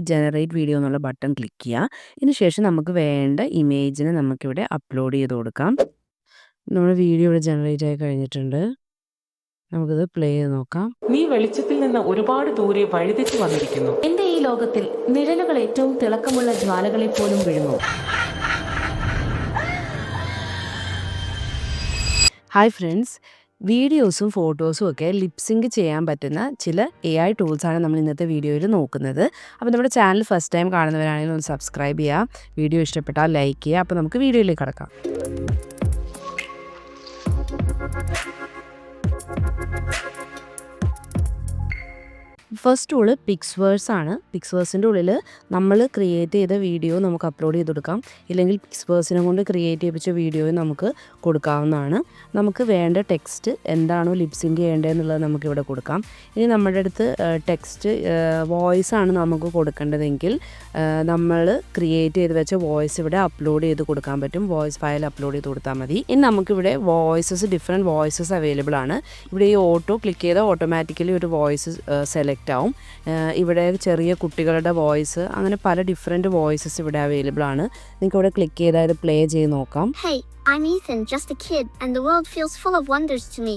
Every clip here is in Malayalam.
ജനറേറ്റ് വീഡിയോ എന്നുള്ള ബട്ടൺ ക്ലിക്ക് ചെയ്യുക ഇതിനുശേഷം നമുക്ക് വേണ്ട ഇമേജിനെ നമുക്കിവിടെ അപ്ലോഡ് ചെയ്ത് കൊടുക്കാം. നമ്മുടെ വീഡിയോ ഇവിടെ ജനറേറ്റ് ആയി കഴിഞ്ഞിട്ടുണ്ട്. നമുക്കിത് പ്ലേ ചെയ്ത് നോക്കാം. നീ വെളിച്ചത്തിൽ നിന്ന് ഒരുപാട് ദൂരെ വഴിതെറ്റി വന്നിരിക്കുന്നു. എന്റെ ഈ ലോകത്തിൽ നിഴലുകൾ ഏറ്റവും തിളക്കമുള്ള ജ്വാലകളെ പോലും വിഴുങ്ങും. ഹായ് ഫ്രണ്ട്സ് വീഡിയോസും ഫോട്ടോസും ഒക്കെ ലിപ്സിങ്ക് ചെയ്യാൻ പറ്റുന്ന ചില എ ഐ ടൂൾസാണ് നമ്മൾ ഇന്നത്തെ വീഡിയോയിൽ നോക്കുന്നത്. അപ്പോൾ നമ്മുടെ ചാനൽ ഫസ്റ്റ് ടൈം കാണുന്നവരാണെങ്കിൽ ഒന്ന് സബ്സ്ക്രൈബ് ചെയ്യുക. വീഡിയോ ഇഷ്ടപ്പെട്ടാൽ ലൈക്ക് ചെയ്യുക. അപ്പോൾ നമുക്ക് വീഡിയോയിലേക്ക് കടക്കാം. ഫസ്റ്റ് ടൂൾ പിക്സ്വേഴ്സ് ആണ്. പിക്സ്വേഴ്സിന്റെ ഉള്ളിൽ നമ്മൾ ക്രിയേറ്റ് ചെയ്ത വീഡിയോ നമുക്ക് അപ്ലോഡ് ചെയ്ത് കൊടുക്കാം ഇല്ലെങ്കിൽ പിക്സ്വേഴ്സിനെ കൊണ്ട് ക്രിയേറ്റ് ചെയ്യിപ്പിച്ച വീഡിയോ നമുക്ക് കൊടുക്കാവുന്നതാണ്. നമുക്ക് വേണ്ട ടെക്സ്റ്റ് എന്താണോ ലിപ്സിങ് ചെയ്യേണ്ടതെന്നുള്ളത് നമുക്കിവിടെ കൊടുക്കാം. ഇനി നമ്മുടെ അടുത്ത് ടെക്സ്റ്റ് വോയിസ് ആണ് നമുക്ക് കൊടുക്കേണ്ടതെങ്കിൽ നമ്മൾ ക്രിയേറ്റ് ചെയ്ത് വെച്ച വോയിസ് ഇവിടെ അപ്ലോഡ് ചെയ്ത് കൊടുക്കാൻ പറ്റും. വോയിസ് ഫയൽ അപ്ലോഡ് ചെയ്ത് കൊടുത്താൽ മതി. ഇനി നമുക്കിവിടെ വോയിസസ് ഡിഫറെന്റ് വോയിസസ് അവൈലബിൾ ആണ്. ഇവിടെ ഈ ഓട്ടോ ക്ലിക്ക് ചെയ്താൽ ഓട്ടോമാറ്റിക്കലി ഒരു വോയിസ് സെലക്ട് ആവും ഇവിടെ ചെറിയ കുട്ടികളുടെ വോയിസ് അങ്ങനെ പല ഡിഫറെന്റ് വോയിസസ് ഇവിടെ അവൈലബിൾ ആണ്. നിങ്ങൾക്ക് ഇവിടെ ക്ലിക്ക് ചെയ്താൽ ഇത് പ്ലേ ചെയ്ത് നോക്കാം. Hey, I'm Ethan, just a kid, and the world feels full of wonders to me.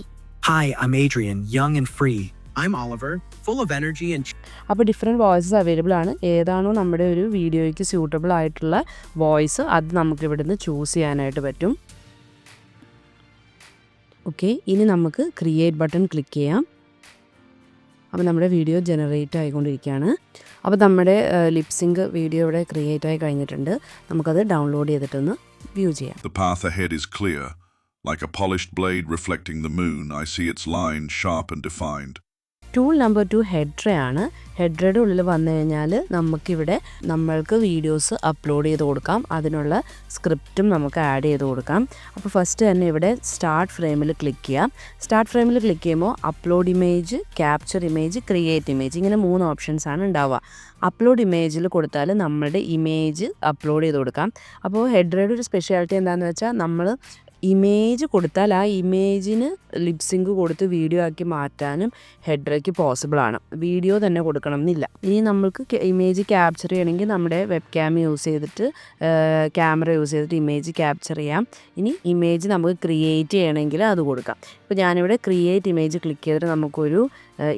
Hi, I'm Adrian, young and free. I'm Oliver, full of energy and അപ്പോൾ ഡിഫറെന്റ് വോയിസസ് അവൈലബിൾ ആണ്. ഏതാണോ നമ്മുടെ ഒരു വീഡിയോയ്ക്ക് സ്യൂട്ടബിൾ ആയിട്ടുള്ള വോയിസ് അത് നമുക്ക് ഇവിടുന്ന് ചൂസ് ചെയ്യാനായിട്ട് പറ്റും. ഓക്കെ ഇനി നമുക്ക് ക്രിയേറ്റ് ബട്ടൺ ക്ലിക്ക് ചെയ്യാം. അപ്പോൾ നമ്മുടെ വീഡിയോ ജനറേറ്റ് ആയിക്കൊണ്ടിരിക്കുകയാണ് അപ്പോൾ നമ്മുടെ ലിപ്സിങ്ക് വീഡിയോ ഇവിടെ ക്രിയേറ്റ് ആയി കഴിഞ്ഞിട്ടുണ്ട് നമുക്കത് ഡൗൺലോഡ് ചെയ്തിട്ടൊന്ന് വ്യൂ ചെയ്യാം The path ahead is clear. Like a polished blade reflecting the moon, I see its line sharp and defined. Tool number two ഹെഡ്രയാണ് ഹെഡ്രയുടെ ഉള്ളിൽ വന്നു കഴിഞ്ഞാൽ നമുക്കിവിടെ നമ്മൾക്ക് വീഡിയോസ് അപ്ലോഡ് ചെയ്ത് കൊടുക്കാം. അതിനുള്ള സ്ക്രിപ്റ്റും നമുക്ക് ആഡ് ചെയ്ത് കൊടുക്കാം. അപ്പോൾ ഫസ്റ്റ് തന്നെ ഇവിടെ സ്റ്റാർട്ട് ഫ്രെയിമിൽ ക്ലിക്ക് ചെയ്യാം. സ്റ്റാർട്ട് ഫ്രെയിമിൽ ക്ലിക്ക് ചെയ്യുമ്പോൾ upload image capture image create image ഇങ്ങനെ മൂന്ന് ഓപ്ഷൻസ് ആണ് ഉണ്ടാവുക. അപ്ലോഡ് ഇമേജിൽ കൊടുത്താൽ നമ്മളുടെ ഇമേജ് അപ്ലോഡ് ചെയ്ത് കൊടുക്കാം. അപ്പോൾ ഹെഡ്രയുടെ ഒരു സ്പെഷ്യാലിറ്റി എന്താണെന്ന് വെച്ചാൽ നമ്മൾ ഇമേജ് കൊടുത്താൽ ആ ഇമേജിന് ലിപ്സിങ്ക് കൊടുത്ത് വീഡിയോ ആക്കി മാറ്റാനും ഹെഡ്രയ്ക്ക് പോസിബിൾ ആണ്. വീഡിയോ തന്നെ കൊടുക്കണം എന്നില്ല. ഇനി നമ്മൾക്ക് ഇമേജ് ക്യാപ്ചർ ചെയ്യണമെങ്കിൽ നമ്മുടെ വെബ് ക്യാം യൂസ് ചെയ്തിട്ട് ക്യാമറ യൂസ് ചെയ്തിട്ട് ഇമേജ് ക്യാപ്ചർ ചെയ്യാം. ഇനി ഇമേജ് നമുക്ക് ക്രിയേറ്റ് ചെയ്യണമെങ്കിൽ അത് കൊടുക്കാം. ഇപ്പോൾ ഞാനിവിടെ ക്രിയേറ്റ് ഇമേജ് ക്ലിക്ക് ചെയ്തിട്ട് നമുക്കൊരു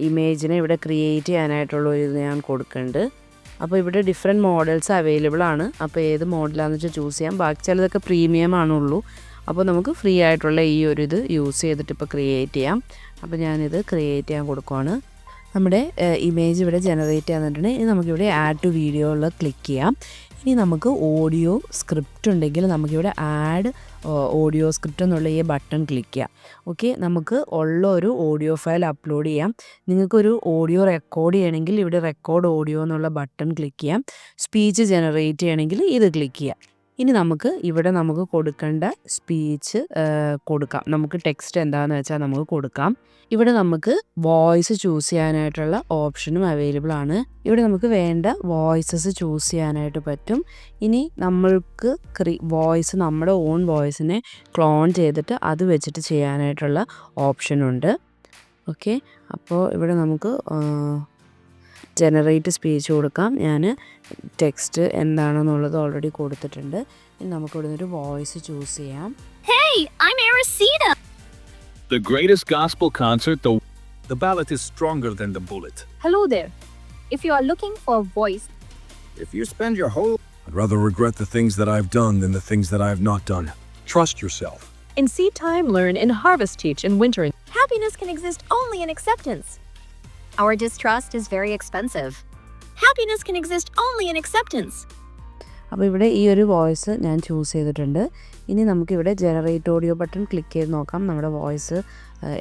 ഇമേജിനെ ഇവിടെ ക്രിയേറ്റ് ചെയ്യാനായിട്ടുള്ള ഒരു ഞാൻ കൊടുക്കുന്നുണ്ട്. അപ്പോൾ ഇവിടെ ഡിഫറെന്റ് മോഡൽസ് അവൈലബിൾ ആണ്. അപ്പോൾ ഏത് മോഡലാണെന്ന് വെച്ചാൽ ചൂസ് ചെയ്യാം. ബാക്കി ചിലതൊക്കെ പ്രീമിയം ആണുള്ളൂ. അപ്പോൾ നമുക്ക് ഫ്രീ ആയിട്ടുള്ള ഈ ഒരു ഇത് യൂസ് ചെയ്തിട്ട് ഇപ്പോൾ ക്രിയേറ്റ് ചെയ്യാം. അപ്പോൾ ഞാനിത് ക്രിയേറ്റ് ചെയ്യാൻ കൊടുക്കുവാണ്. നമ്മുടെ ഇമേജ് ഇവിടെ ജനറേറ്റ് ചെയ്യാന്നിട്ടുണ്ടെങ്കിൽ ഇനി നമുക്കിവിടെ ആഡ് ടു വീഡിയോയിൽ ക്ലിക്ക് ചെയ്യാം. ഇനി നമുക്ക് ഓഡിയോ സ്ക്രിപ്റ്റ് ഉണ്ടെങ്കിൽ നമുക്കിവിടെ ആഡ് ഓഡിയോ സ്ക്രിപ്റ്റ് എന്നുള്ള ഈ ബട്ടൺ ക്ലിക്ക് ചെയ്യാം. ഓക്കെ നമുക്ക് ഉള്ള ഒരു ഓഡിയോ ഫയൽ അപ്ലോഡ് ചെയ്യാം. നിങ്ങൾക്കൊരു ഓഡിയോ റെക്കോർഡ് ചെയ്യണമെങ്കിൽ ഇവിടെ റെക്കോർഡ് ഓഡിയോ എന്നുള്ള ബട്ടൺ ക്ലിക്ക് ചെയ്യാം. സ്പീച്ച് ജനറേറ്റ് ചെയ്യണമെങ്കിൽ ഇത് ക്ലിക്ക് ചെയ്യാം. ഇനി നമുക്ക് ഇവിടെ നമുക്ക് കൊടുക്കേണ്ട സ്പീച്ച് കൊടുക്കാം. നമുക്ക് ടെക്സ്റ്റ് എന്താണെന്ന് വെച്ചാൽ നമുക്ക് കൊടുക്കാം. ഇവിടെ നമുക്ക് വോയിസ് ചൂസ് ചെയ്യാനായിട്ടുള്ള ഓപ്ഷനും അവൈലബിൾ ആണ്. ഇവിടെ നമുക്ക് വേണ്ട വോയിസസ് ചൂസ് ചെയ്യാനായിട്ട് പറ്റും. ഇനി നമ്മൾക്ക് ക്രി വോയിസ് നമ്മുടെ ഓൺ വോയിസിനെ ക്ലോൺ ചെയ്തിട്ട് അത് വെച്ചിട്ട് ചെയ്യാനായിട്ടുള്ള ഓപ്ഷനുണ്ട് ഓക്കെ അപ്പോൾ ഇവിടെ നമുക്ക് ജനറേറ്റ് സ്പീച്ച് കൊടുക്കാം. ഞാൻ ടെക്സ്റ്റ് എന്താണെന്നുള്ളത് ഓൾറെഡി കൊടുത്തിട്ടുണ്ട് ഇനി നമുക്ക് ഇവിടെ ഒരു വോയിസ് ചൂസ് ചെയ്യാം Hey, I'm Aracida. The greatest gospel concert the The ballot is stronger than the bullet. Hello there. If you are looking for a voice, If you spend your whole I'd rather regret the things that I've done than the things that I have not done. Trust yourself. In seed time, learn in harvest teach in winter. happiness can exist only in acceptance. Our distrust is very expensive. Happiness can exist only in acceptance. അപ്പോൾ ഇവിടെ ഈ ഒരു വോയിസ് ഞാൻ ചൂസ് ചെയ്തിട്ടുണ്ട് ഇനി നമുക്കിവിടെ ജനറേറ്റ് ഓഡിയോ ബട്ടൺ ക്ലിക്ക് ചെയ്ത് നോക്കാം നമ്മുടെ വോയിസ്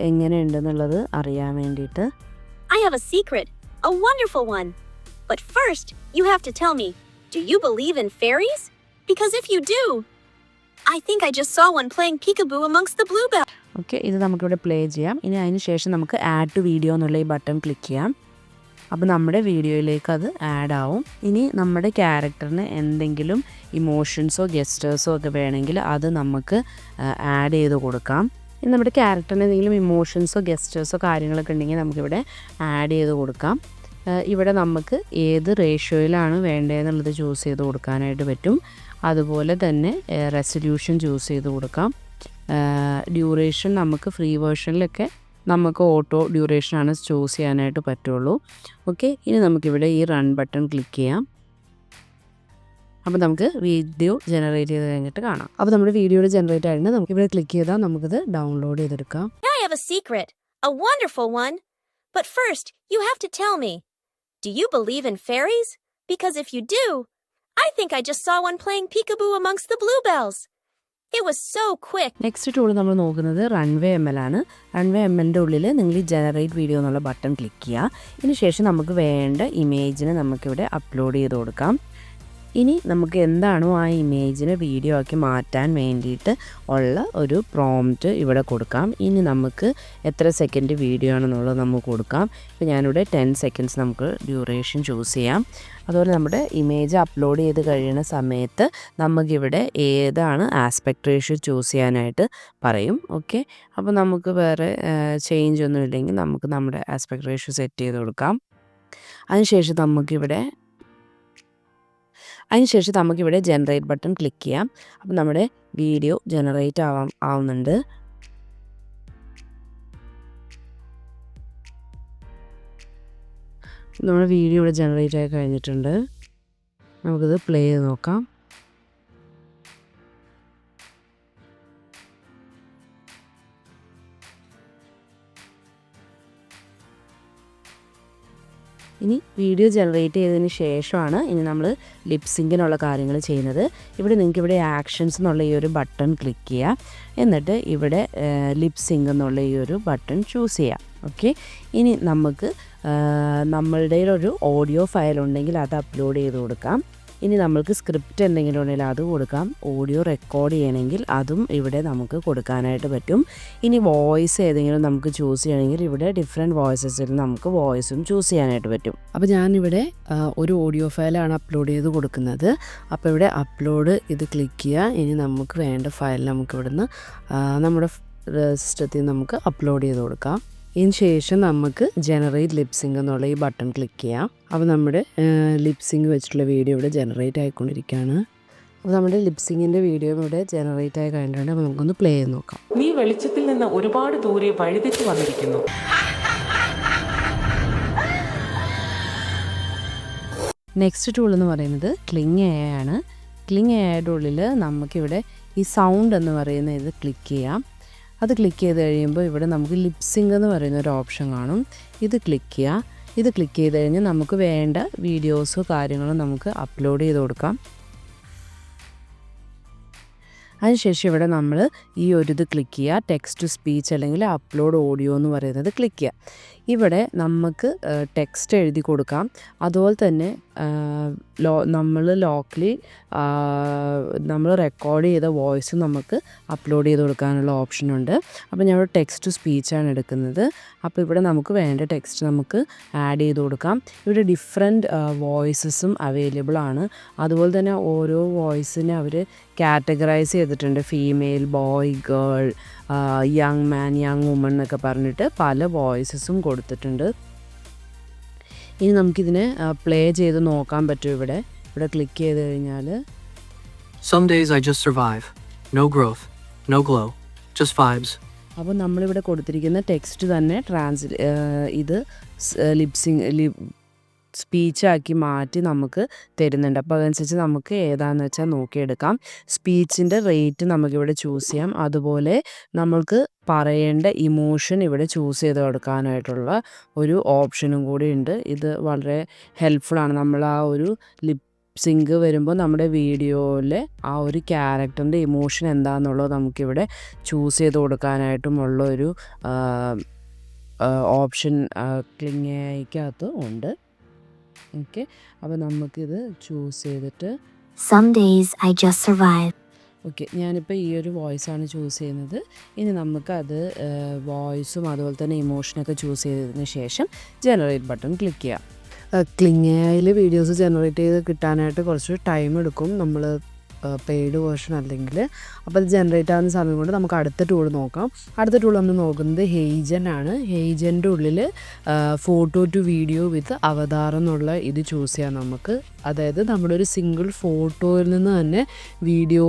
എങ്ങനെയുണ്ടെന്നുള്ളത് അറിയാൻ വേണ്ടിയിട്ട് I have a secret, a wonderful one. But first, you have to tell me do you believe in fairies? Because if you do, I think I just saw one playing peekaboo amongst the bluebells. Okay ഇത് നമുക്കിവിടെ പ്ലേ ചെയ്യാം ഇനി അതിന് ശേഷം നമുക്ക് ആഡ് ടു വീഡിയോ എന്നുള്ള ഈ ബട്ടൺ ക്ലിക്ക് ചെയ്യാം അപ്പോൾ നമ്മുടെ വീഡിയോയിലേക്ക് അത് ആഡ് ആവും. ഇനി നമ്മുടെ ക്യാരക്ടറിന് എന്തെങ്കിലും ഇമോഷൻസോ ഗെസ്റ്റേഴ്സോ ഒക്കെ വേണമെങ്കിൽ അത് നമുക്ക് ആഡ് ചെയ്ത് കൊടുക്കാം. ഇനി നമ്മുടെ ക്യാരക്ടറിന് എന്തെങ്കിലും ഇമോഷൻസോ ഗെസ്റ്റേഴ്സോ കാര്യങ്ങളൊക്കെ ഉണ്ടെങ്കിൽ നമുക്കിവിടെ ആഡ് ചെയ്ത് കൊടുക്കാം. ഇവിടെ നമുക്ക് ഏത് റേഷ്യോയിലാണ് വേണ്ടതെന്നുള്ളത് ചൂസ് ചെയ്ത് കൊടുക്കാനായിട്ട് പറ്റും. അതുപോലെ തന്നെ റെസൊല്യൂഷൻ ചൂസ് ചെയ്ത് കൊടുക്കാം. ഡ്യൂറേഷൻ നമുക്ക് ഫ്രീ വേർഷനിലൊക്കെ നമുക്ക് ഓട്ടോ ഡ്യൂറേഷനാണ് ചൂസ് ചെയ്യാനായിട്ട് പറ്റുള്ളൂ ഓക്കെ ഇനി നമുക്കിവിടെ ഈ റൺ ബട്ടൺ ക്ലിക്ക് ചെയ്യാം അപ്പോൾ നമുക്ക് വീഡിയോ ജനറേറ്റ് ചെയ്ത് കഴിഞ്ഞിട്ട് കാണാം അപ്പോൾ നമ്മുടെ വീഡിയോയുടെ ജനറേറ്റ് ആയിട്ട് നമുക്ക് ഇവിടെ ക്ലിക്ക് ചെയ്താൽ നമുക്കിത് ഡൗൺലോഡ് ചെയ്തെടുക്കാം I have a secret, a wonderful one. But first, you have to tell me do you believe in fairies? Because if you do, I think I just saw one playing peekaboo amongst the bluebells. Next tool നമ്മൾ നോക്കുന്നത് റൺവേ എം എൽ ആണ്. റൺവേ എം എല്ലിന്റെ ഉള്ളിൽ നിങ്ങൾ ഈ ജനറേറ്റ് വീഡിയോ എന്നുള്ള ബട്ടൺ ക്ലിക്ക് ചെയ്യുക. ഇതിനുശേഷം നമുക്ക് വേണ്ട ഇമേജിനെ നമുക്കിവിടെ അപ്ലോഡ് ചെയ്ത് കൊടുക്കാം. ഇനി നമുക്ക് എന്താണോ ആ ഇമേജിനെ വീഡിയോ ആക്കി മാറ്റാൻ വേണ്ടിയിട്ട് ഉള്ള ഒരു പ്രോംപ്റ്റ് ഇവിടെ കൊടുക്കാം. ഇനി നമുക്ക് എത്ര സെക്കൻഡ് വീഡിയോ ആണെന്നുള്ളത് നമുക്ക് കൊടുക്കാം. ഇപ്പോൾ ഞാനിവിടെ ടെൻ സെക്കൻഡ്സ് നമുക്ക് ഡ്യൂറേഷൻ ചൂസ് ചെയ്യാം. അതുപോലെ നമ്മുടെ ഇമേജ് അപ്ലോഡ് ചെയ്ത് കഴിയുന്ന സമയത്ത് നമുക്കിവിടെ ഏതാണ് ആസ്പെക്ട് റേഷ്യോ ചൂസ് ചെയ്യാനായിട്ട് പറയും. ഓക്കെ അപ്പോൾ നമുക്ക് വേറെ ചേഞ്ച് ഒന്നും ഇല്ലെങ്കിൽ നമുക്ക് നമ്മുടെ ആസ്പെക്ട് റേഷ്യോ സെറ്റ് ചെയ്ത് കൊടുക്കാം. അതിനുശേഷം നമുക്കിവിടെ അതിനുശേഷം നമുക്കിവിടെ ജനറേറ്റ് ബട്ടൺ ക്ലിക്ക് ചെയ്യാം. അപ്പോൾ നമ്മുടെ വീഡിയോ ജനറേറ്റ് ആവാം ആവുന്നുണ്ട്. നമ്മുടെ വീഡിയോ ഇവിടെ ജനറേറ്റ് ആയി കഴിഞ്ഞിട്ടുണ്ട്. നമുക്കിത് പ്ലേ ചെയ്ത് നോക്കാം. ഇനി വീഡിയോ ജനറേറ്റ് ചെയ്തതിന് ശേഷമാണ് ഇനി നമ്മൾ ലിപ്സിങ്ങിനുള്ള കാര്യങ്ങൾ ചെയ്യുന്നത്. ഇവിടെ നിങ്ങൾക്ക് ഇവിടെ ആക്ഷൻസ് എന്നുള്ള ഈ ഒരു ബട്ടൺ ക്ലിക്ക് ചെയ്യുക എന്നിട്ട് ഇവിടെ ലിപ്സിങ് എന്നുള്ള ഈ ഒരു ബട്ടൺ ചൂസ് ചെയ്യാം. ഓക്കെ ഇനി നമുക്ക് നമ്മളുടെ ഒരു ഓഡിയോ ഫയൽ ഉണ്ടെങ്കിൽ അത് അപ്ലോഡ് ചെയ്ത് കൊടുക്കാം. ഇനി നമ്മൾക്ക് സ്ക്രിപ്റ്റ് എന്തെങ്കിലും ഉണ്ടെങ്കിൽ അത് കൊടുക്കാം. ഓഡിയോ റെക്കോർഡ് ചെയ്യണമെങ്കിൽ അതും ഇവിടെ നമുക്ക് കൊടുക്കാനായിട്ട് പറ്റും. ഇനി വോയിസ് ഏതെങ്കിലും നമുക്ക് ചൂസ് ചെയ്യണമെങ്കിൽ ഇവിടെ ഡിഫറെന്റ് വോയിസസിൽ നമുക്ക് വോയിസും ചൂസ് ചെയ്യാനായിട്ട് പറ്റും. അപ്പോൾ ഞാനിവിടെ ഒരു ഓഡിയോ ഫയലാണ് അപ്ലോഡ് ചെയ്ത് കൊടുക്കുന്നത്. അപ്പോൾ ഇവിടെ അപ്ലോഡ് ഇത് ക്ലിക്ക് ചെയ്യുക. ഇനി നമുക്ക് വേണ്ട ഫയൽ നമുക്ക് ഇവിടുന്ന് നമ്മുടെ സിസ്റ്റത്തിൽ നമുക്ക് അപ്ലോഡ് ചെയ്ത് കൊടുക്കാം. ഇതിന് ശേഷം നമുക്ക് ജനറേറ്റ് ലിപ്സിംഗ് എന്നുള്ള ഈ ബട്ടൺ ക്ലിക്ക് ചെയ്യാം. അപ്പോൾ നമ്മുടെ ലിപ്സിംഗ് വെച്ചിട്ടുള്ള വീഡിയോ ഇവിടെ ജനറേറ്റ് ആയിക്കൊണ്ടിരിക്കുകയാണ്. അപ്പോൾ നമ്മുടെ ലിപ്സിങ്ങിന്റെ വീഡിയോ ഇവിടെ ജനറേറ്റ് ആയി കഴിഞ്ഞിട്ടുണ്ട്. അപ്പോൾ നമുക്കൊന്ന് പ്ലേ ചെയ്ത് നോക്കാം. നീ വെളിച്ചത്തിൽ നിന്ന് ഒരുപാട് ദൂരെ വഴിതെറ്റി വന്നിരിക്കുന്നു. നെക്സ്റ്റ് ടൂൾ എന്ന് പറയുന്നത് ക്ലിങ് എ ആണ്. ക്ലിങ് എ ആയുടെ ഉള്ളിൽ നമുക്കിവിടെ ഈ സൗണ്ട് എന്ന് പറയുന്ന ഇത് ക്ലിക്ക് ചെയ്യാം. അത് ക്ലിക്ക് ചെയ്ത് കഴിയുമ്പോൾ ഇവിടെ നമുക്ക് ലിപ്സിങ് എന്ന് പറയുന്ന ഒരു ഓപ്ഷൻ കാണും. ഇത് ക്ലിക്ക് ചെയ്യുക ഇത് ക്ലിക്ക് ചെയ്ത് കഴിഞ്ഞാൽ നമുക്ക് വേണ്ട വീഡിയോസോ കാര്യങ്ങളോ നമുക്ക് അപ്ലോഡ് ചെയ്ത് കൊടുക്കാം. അതിനുശേഷം ഇവിടെ നമ്മൾ ഈ ഒരു ഇത് ക്ലിക്ക് ചെയ്യുക ടെക്സ്റ്റ് ടു സ്പീച്ച് അല്ലെങ്കിൽ അപ്ലോഡ് ഓഡിയോ എന്ന് പറയുന്നത് ക്ലിക്ക് ചെയ്യുക ഇവിടെ നമുക്ക് ടെക്സ്റ്റ് എഴുതി കൊടുക്കാം. അതുപോലെ തന്നെ ലോ നമ്മൾ ലോക്കലി നമ്മൾ റെക്കോർഡ് ചെയ്ത വോയിസ് നമുക്ക് അപ്ലോഡ് ചെയ്ത് കൊടുക്കാനുള്ള ഓപ്ഷനുണ്ട് അപ്പോൾ ഞാൻ ഇവിടെ ടെക്സ്റ്റ് ടു സ്പീച്ചാണ് എടുക്കുന്നത്. അപ്പോൾ ഇവിടെ നമുക്ക് വേണ്ട ടെക്സ്റ്റ് നമുക്ക് ആഡ് ചെയ്ത് കൊടുക്കാം. ഇവിടെ ഡിഫറെന്റ് വോയിസസും അവൈലബിൾ ആണ്. അതുപോലെ തന്നെ ഓരോ വോയിസിനെ അവർ കാറ്റഗറൈസ് ചെയ്തിട്ടുണ്ട്. Female boy girl young man young woman എന്നൊക്കെ പറഞ്ഞിട്ട് പല വോയിസസും കൊടുത്തിട്ടുണ്ട് ഇനി നമുക്കിതിനെ പ്ലേ ചെയ്ത് നോക്കാൻ പറ്റും ഇവിടെ ഇവിടെ ക്ലിക്ക് ചെയ്ത് കഴിഞ്ഞാൽ Some days I just survive. No growth, no glow, just vibes. അപ്പോൾ നമ്മളിവിടെ കൊടുത്തിരിക്കുന്ന ടെക്സ്റ്റ് തന്നെ ട്രാൻസ് ഇത് ലിപ്സിങ് ലിപ് സ്പീച്ചാക്കി മാറ്റി നമുക്ക് തരുന്നുണ്ട്. അപ്പോൾ അതനുസരിച്ച് നമുക്ക് ഏതാണെന്ന് വെച്ചാൽ നോക്കിയെടുക്കാം. സ്പീച്ചിന്റെ റേറ്റ് നമുക്കിവിടെ ചൂസ് ചെയ്യാം. അതുപോലെ നമ്മൾക്ക് പറയേണ്ട ഇമോഷൻ ഇവിടെ ചൂസ് ചെയ്ത് കൊടുക്കാനായിട്ടുള്ള ഒരു ഓപ്ഷനും കൂടി ഉണ്ട്. ഇത് വളരെ ഹെൽപ്ഫുള്ളാണ് നമ്മൾ ആ ഒരു ലിപ് സിങ്ക് വരുമ്പോൾ നമ്മുടെ വീഡിയോയിലെ ആ ഒരു ക്യാരക്ടറിന്റെ ഇമോഷൻ എന്താണെന്നുള്ളത് നമുക്കിവിടെ ചൂസ് ചെയ്ത് കൊടുക്കാനായിട്ടുമുള്ള ഒരു ഓപ്ഷൻ ക്ലിങ്ങയ്ക്കകത്ത് ഉണ്ട്. ഓക്കെ. അപ്പോൾ നമുക്കിത് ചൂസ് ചെയ്തിട്ട് Some days I just survive. Okay. ഞാനിപ്പോൾ ഈ ഒരു വോയിസാണ് ചൂസ് ചെയ്യുന്നത്. ഇനി നമുക്കത് വോയിസും അതുപോലെ തന്നെ ഇമോഷനൊക്കെ ചൂസ് ചെയ്തതിന് ശേഷം ജനറേറ്റ് ബട്ടൺ ക്ലിക്ക് ചെയ്യാം. ക്ലിങ്ങയിൽ വീഡിയോസ് ജനറേറ്റ് ചെയ്ത് കിട്ടാനായിട്ട് കുറച്ച് ടൈം എടുക്കും. നമ്മൾ പെയ്ഡ് വേർഷൻ അല്ലെങ്കിൽ അപ്പോൾ അത് ജനറേറ്റ് ആവുന്ന സമയം കൊണ്ട് നമുക്ക് അടുത്ത ടൂൾ നോക്കാം. അടുത്ത ടൂൾ നമ്മൾ നോക്കുന്നത് ഹെയ്ജൻ ആണ്. ഹെയ്ജന്റെ ഉള്ളിൽ photo to video with avatar എന്നുള്ള ഇത് ചൂസ് ചെയ്യാം നമുക്ക്. അതായത് നമ്മുടെ ഒരു സിംഗിൾ ഫോട്ടോയിൽ നിന്ന് തന്നെ വീഡിയോ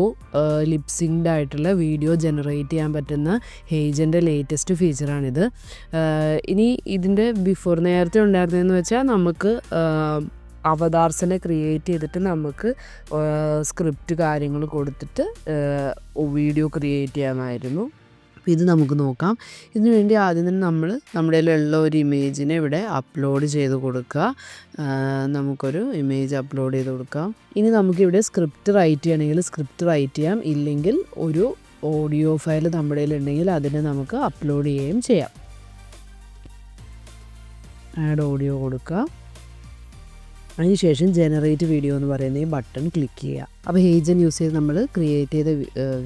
ലിപ്സിങ്ഡ് ആയിട്ടുള്ള വീഡിയോ ജനറേറ്റ് ചെയ്യാൻ പറ്റുന്ന ഹേജന്റെ ലേറ്റസ്റ്റ് ഫീച്ചറാണിത് ഇനി ഇതിന്റെ ബിഫോർ നേരത്തെ ഉണ്ടായിരുന്നതെന്ന് വെച്ചാൽ നമുക്ക് അവതാർസിനെ ക്രിയേറ്റ് ചെയ്തിട്ട് നമുക്ക് സ്ക്രിപ്റ്റ് കാര്യങ്ങൾ കൊടുത്തിട്ട് വീഡിയോ ക്രിയേറ്റ് ചെയ്യാമായിരുന്നു. അപ്പോൾ ഇത് നമുക്ക് നോക്കാം. ഇതിനു വേണ്ടി ആദ്യം തന്നെ നമ്മൾ നമ്മുടെ ഉള്ള ഒരു ഇമേജിനെ ഇവിടെ അപ്ലോഡ് ചെയ്ത് കൊടുക്കുക. നമുക്കൊരു ഇമേജ് അപ്ലോഡ് ചെയ്ത് കൊടുക്കാം. ഇനി നമുക്കിവിടെ സ്ക്രിപ്റ്റ് റൈറ്റ് ചെയ്യണമെങ്കിൽ സ്ക്രിപ്റ്റ് റൈറ്റ് ചെയ്യാം. ഇല്ലെങ്കിൽ ഒരു ഓഡിയോ ഫയൽ നമ്മുടെ ഉണ്ടെങ്കിൽ അതിനെ നമുക്ക് അപ്ലോഡ് ചെയ്യുകയും ചെയ്യാം. ആഡ് ഓഡിയോ കൊടുക്കുക. അതിനുശേഷം ജനറേറ്റ് വീഡിയോ എന്ന് പറയുന്ന ഈ ബട്ടൺ ക്ലിക്ക് ചെയ്യുക. അപ്പോൾ ഹേജൻ യൂസ് ചെയ്ത് നമ്മൾ ക്രിയേറ്റ് ചെയ്ത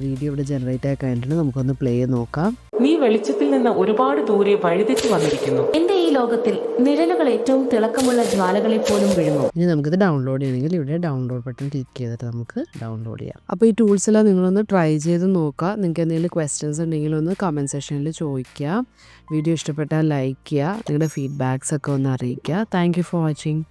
വീഡിയോ ഇവിടെ ജനറേറ്റ് ആയി കഴിഞ്ഞിട്ട് നമുക്കൊന്ന് പ്ലേ ചെയ്ത് നോക്കാം. നീ വെളിച്ചത്തിൽ നിന്ന് ഒരുപാട് ദൂരെ വഴിതെറ്റി വന്നിരിക്കുന്നു. എന്റെ ഈ ലോകത്തിൽ നിഴലുകൾ ഏറ്റവും തിളക്കമുള്ള ജ്വാലകളെ പോലും വിഴുങ്ങും. ഇനി നമുക്കിത് ഡൗൺലോഡ് ചെയ്യണമെങ്കിൽ ഇവിടെ ഡൗൺലോഡ് ബട്ടൺ ക്ലിക്ക് ചെയ്തിട്ട് നമുക്ക് ഡൗൺലോഡ് ചെയ്യാം. അപ്പോൾ ഈ ടൂൾസ് എല്ലാം നിങ്ങളൊന്ന് ട്രൈ ചെയ്ത് നോക്കുക. നിങ്ങൾക്ക് എന്തെങ്കിലും ക്വസ്റ്റ്യൻസ് ഉണ്ടെങ്കിൽ ഒന്ന് കമന്റ് സെക്ഷനിൽ ചോദിക്കുക. വീഡിയോ ഇഷ്ടപ്പെട്ടാൽ ലൈക്ക് ചെയ്യുക. നിങ്ങളുടെ ഫീഡ്ബാക്സ് ഒക്കെ ഒന്ന് അറിയിക്കുക. Thank you for watching